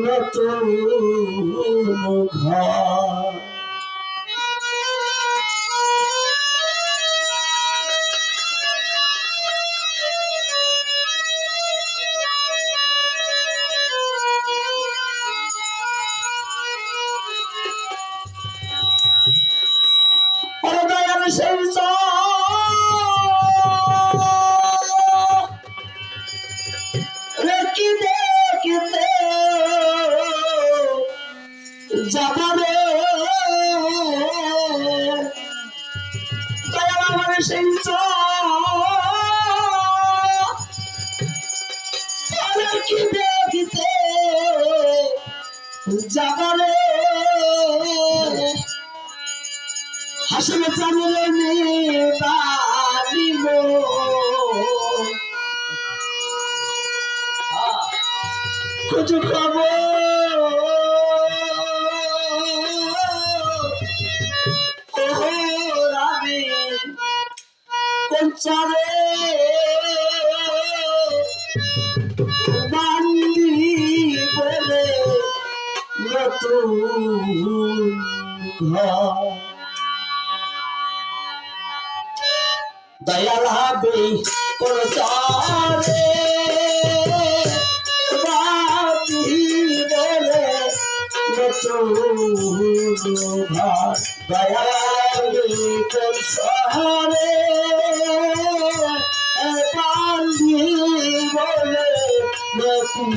নতুন ঘর পরদয়াল সেই হাসলে জানলে নিবানিব খুঁজু খবর। ওহর বান্দি বলে নতুন ঘর। দয়াল হবে কোন চারে বাতি বলে নতুন ঘর দয়াল শহরে বান্দি বলে নতুন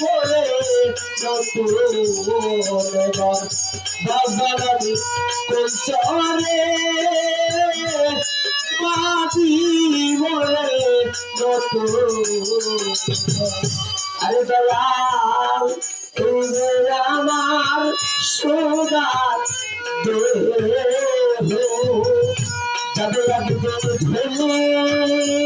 বলে নতুন বাজারি কোন শহরে মাটি বলে আরে এই যে আমার সোনার দেহ যাবে একদিন ধরে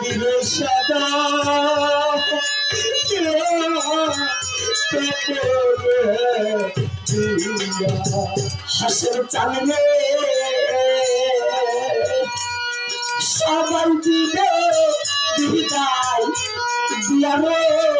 দিল সাদা হাসের চালে সবাই দিল বিদায় দিয়ারে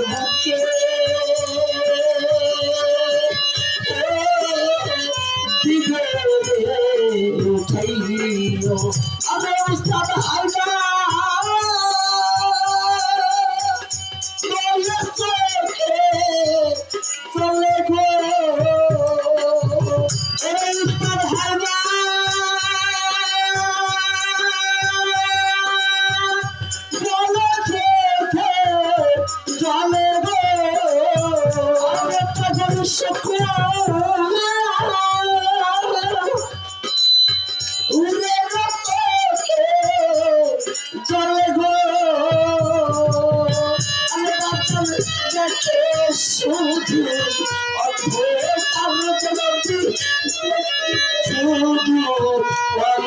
বুকে। দিবে উঠাইও আমার উস্তাদ হালকা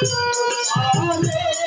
Hallelujah.